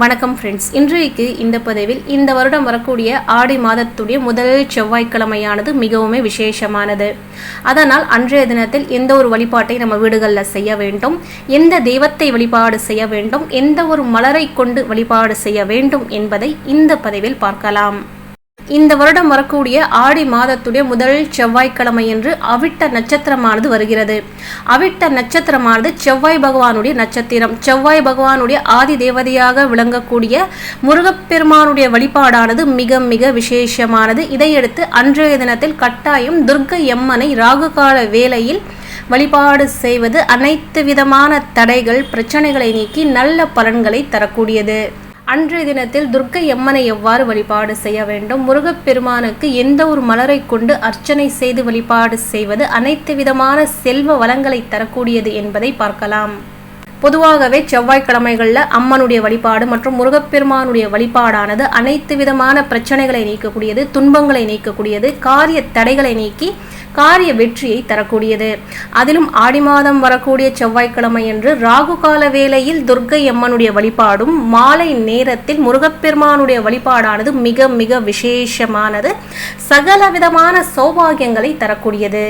வணக்கம் ஃப்ரெண்ட்ஸ் இன்றைக்கு இந்த பதிவில் இந்த வருடம் வரக்கூடிய ஆடி மாதத்துடைய முதல் செவ்வாய்க்கிழமையானது மிகவும் விசேஷமானது. அதனால் அன்றைய தினத்தில் எந்த ஒரு வழிபாட்டை நம்ம வீடுகளில் செய்ய வேண்டும்? எந்த தெய்வத்தை வழிபாடு செய்ய வேண்டும்? எந்த ஒரு மலரை கொண்டு வழிபாடு செய்ய வேண்டும் என்பதை இந்த பதிவில் பார்க்கலாம். இந்த வருடம் வரக்கூடிய ஆடி மாதத்துடைய முதல் செவ்வாய்க்கிழமை என்று அவிட்ட நட்சத்திரமானது வருகிறது. அவிட்ட நட்சத்திரமானது செவ்வாய் பகவானுடைய நட்சத்திரம். செவ்வாய் பகவானுடைய ஆதி தேவதையாக விளங்கக்கூடிய முருகப்பெருமானுடைய வழிபாடானது மிக மிக விசேஷமானது. இதையடுத்து அன்றைய தினத்தில் கட்டாயம் துர்க்க எம்மனை ராகுகால வேளையில் வழிபாடு செய்வது அனைத்து விதமான தடைகள் பிரச்சனைகளை நீக்கி நல்ல பலன்களை தரக்கூடியது. அன்றைய தினத்தில் துர்க்கை அம்மனை எவ்வாறு வழிபாடு செய்ய வேண்டும்? முருகப்பெருமானுக்கு எந்த ஒரு மலரை கொண்டு அர்ச்சனை செய்து வழிபாடு செய்வது அனைத்து விதமான செல்வ வளங்களை தரக்கூடியது என்பதை பார்க்கலாம். பொதுவாகவே செவ்வாய்க்கிழமைகளில் அம்மனுடைய வழிபாடு மற்றும் முருகப்பெருமானுடைய வழிபாடானது அனைத்து விதமான பிரச்சனைகளை நீக்கக்கூடியது துன்பங்களை நீக்கக்கூடியது காரிய தடைகளை நீக்கி காரிய வெற்றியை தரக்கூடியது. அதிலும் ஆடி மாதம் வரக்கூடிய செவ்வாய்க்கிழமை என்று ராகு கால வேளையில் துர்க்கை அம்மனுடைய வழிபாடும் மாலை நேரத்தில் முருகப்பெருமானுடைய வழிபாடானது மிக மிக விசேஷமானது. சகல விதமான சௌபாகியங்களை தரக்கூடியது.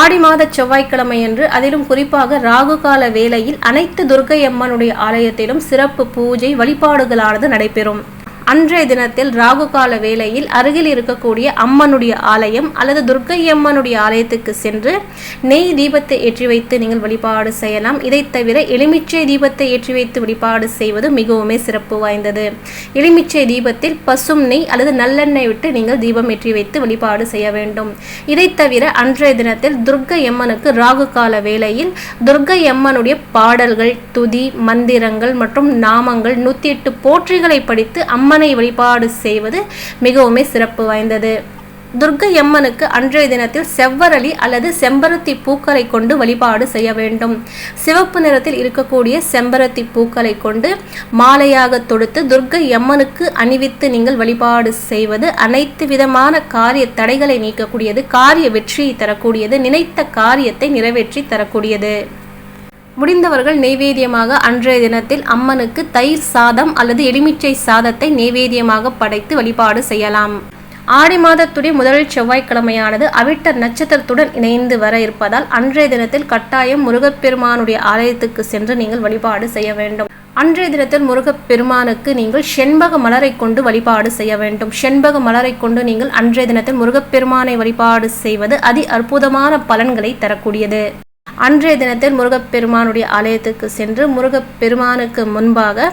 ஆடி மாத செவ்வாய்க்கிழமை என்று அதிலும் குறிப்பாக ராகு கால வேளையில் அனைத்து துர்க்கை அம்மனுடைய ஆலயத்திலும் சிறப்பு பூஜை வழிபாடுகளானது நடைபெறும். அன்றைய தினத்தில் ராகு கால வேளையில் அருகில் இருக்கக்கூடிய அம்மனுடைய ஆலயம் அல்லது துர்க்கை அம்மனுடைய ஆலயத்துக்கு சென்று நெய் தீபத்தை ஏற்றி வைத்து நீங்கள் வழிபாடு செய்யலாம். இதை தவிர எலுமிச்சை தீபத்தை ஏற்றி வைத்து வழிபாடு செய்வது மிகவுமே சிறப்பு வாய்ந்தது. எலுமிச்சை தீபத்தில் பசும் நெய் அல்லது நல்லெண்ணெய் விட்டு நீங்கள் தீபம் ஏற்றி வைத்து வழிபாடு செய்ய வேண்டும். இதை தவிர அன்றைய தினத்தில் துர்க்கை அம்மனுக்கு ராகு கால வேளையில் துர்க்கை அம்மனுடைய பாடல்கள் துதி மந்திரங்கள் மற்றும் நாமங்கள் நூத்தி எட்டு போற்றிகளை படித்து அம்மன் அம்மனை வழிபாடு செய்வது மிகவுமே சிறப்பு வாய்ந்தது. துர்க்கை அம்மனுக்கு அன்றைய தினத்தில் செவ்வரளி அல்லது செம்பருத்தி பூக்களை கொண்டு வழிபாடு செய்ய வேண்டும். சிவப்பு நிறத்தில் இருக்கக்கூடிய செம்பருத்தி பூக்களை கொண்டு மாலையாக தொடுத்து துர்க்கையம்மனுக்கு அணிவித்து நீங்கள் வழிபாடு செய்வது அனைத்து விதமான காரிய தடைகளை நீக்கக்கூடியது காரிய வெற்றியை தரக்கூடியது நினைத்த காரியத்தை நிறைவேற்றி தரக்கூடியது. முடிந்தவர்கள் நெய்வேதியமாக அன்றைய தினத்தில் அம்மனுக்கு தயிர் சாதம் அல்லது எலுமிச்சை சாதத்தை நெய்வேதியமாக படைத்து வழிபாடு செய்யலாம். ஆடி மாதத்துடைய முதல் செவ்வாய்க்கிழமையானது அவிட்ட நட்சத்திரத்துடன் இணைந்து வர இருப்பதால் அன்றைய தினத்தில் கட்டாயம் முருகப்பெருமானுடைய ஆலயத்துக்கு சென்று நீங்கள் வழிபாடு செய்ய வேண்டும். அன்றைய தினத்தில் முருகப்பெருமானுக்கு நீங்கள் செண்பக மலரை கொண்டு வழிபாடு செய்ய வேண்டும். செண்பக மலரை கொண்டு நீங்கள் அன்றைய தினத்தில் முருகப்பெருமானை வழிபாடு செய்வது அதி அற்புதமான பலன்களை தரக்கூடியது. அன்றைய தினத்தில் முருகப்பெருமானுடைய ஆலயத்துக்கு சென்று முருகப்பெருமானுக்கு முன்பாக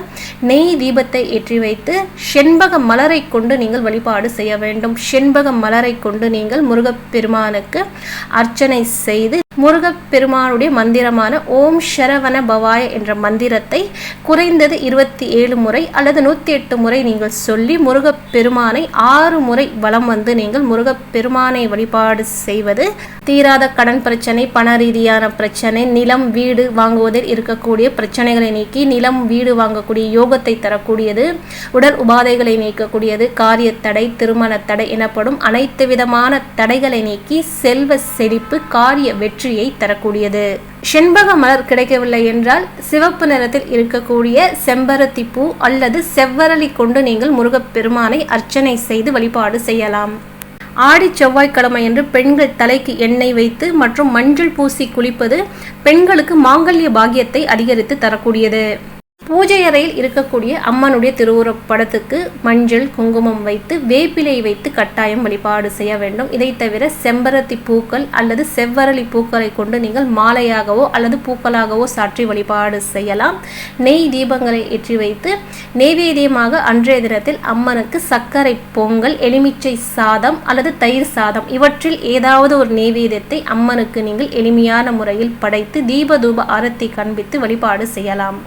நெய் தீபத்தை ஏற்றி வைத்து செண்பக மலரை கொண்டு நீங்கள் வழிபாடு செய்ய வேண்டும். செண்பக மலரை கொண்டு நீங்கள் முருகப்பெருமானுக்கு அர்ச்சனை செய்து முருகப்பெருமானுடைய மந்திரமான ஓம் ஷரவண பவாய என்ற மந்திரத்தை குறைந்தது இருபத்தி ஏழு முறை அல்லது நூற்றி எட்டு முறை நீங்கள் சொல்லி முருகப்பெருமானை ஆறு முறை வலம் வந்து நீங்கள் முருகப்பெருமானை வழிபாடு செய்வது தீராத கடன் பிரச்சனை பண ரீதியான பிரச்சனை நிலம் வீடு வாங்குவதில் இருக்கக்கூடிய பிரச்சனைகளை நீக்கி நிலம் வீடு வாங்கக்கூடிய யோகத்தை தரக்கூடியது உடல் உபாதைகளை நீக்கக்கூடியது காரிய தடை திருமண தடை எனப்படும் அனைத்து விதமான தடைகளை நீக்கி செல்வ செழிப்பு காரிய வெற்றி வெற்றியை தரக்கூடியது. செண்பக மலர் கிடைக்கவில்லை என்றால் சிவப்பு நிறத்தில் இருக்கக்கூடிய செம்பருத்தி பூ அல்லது செவ்வரளி கொண்டு நீங்கள் முருகப்பெருமானை அர்ச்சனை செய்து வழிபாடு செய்யலாம். ஆடி செவ்வாய்க்கிழமை என்று பெண்கள் தலைக்கு எண்ணெய் வைத்து மற்றும் மஞ்சள் பூசி குளிப்பது பெண்களுக்கு மாங்கல்ய பாகியத்தை அதிகரித்து தரக்கூடியது. பூஜை அறையில் இருக்கக்கூடிய அம்மனுடைய திருவுருப்படத்துக்கு மஞ்சள் குங்குமம் வைத்து வேப்பிலை வைத்து கட்டாயம் வழிபாடு செய்ய வேண்டும். இதை தவிர செம்பருத்தி பூக்கள் அல்லது செவ்வரளி பூக்களை கொண்டு நீங்கள் மாலையாகவோ அல்லது பூக்களாகவோ சாற்றி வழிபாடு செய்யலாம். நெய் தீபங்களை ஏற்றி வைத்து நெய்வேதியமாக அன்றைய தினத்தில் அம்மனுக்கு சர்க்கரை பொங்கல் எலுமிச்சை சாதம் அல்லது தயிர் சாதம் இவற்றில் ஏதாவது ஒரு நெய்வேதியத்தை அம்மனுக்கு நீங்கள் எளிமையான முறையில் படைத்து தீப தூப ஆரத்தி காண்பித்து வழிபாடு செய்யலாம்.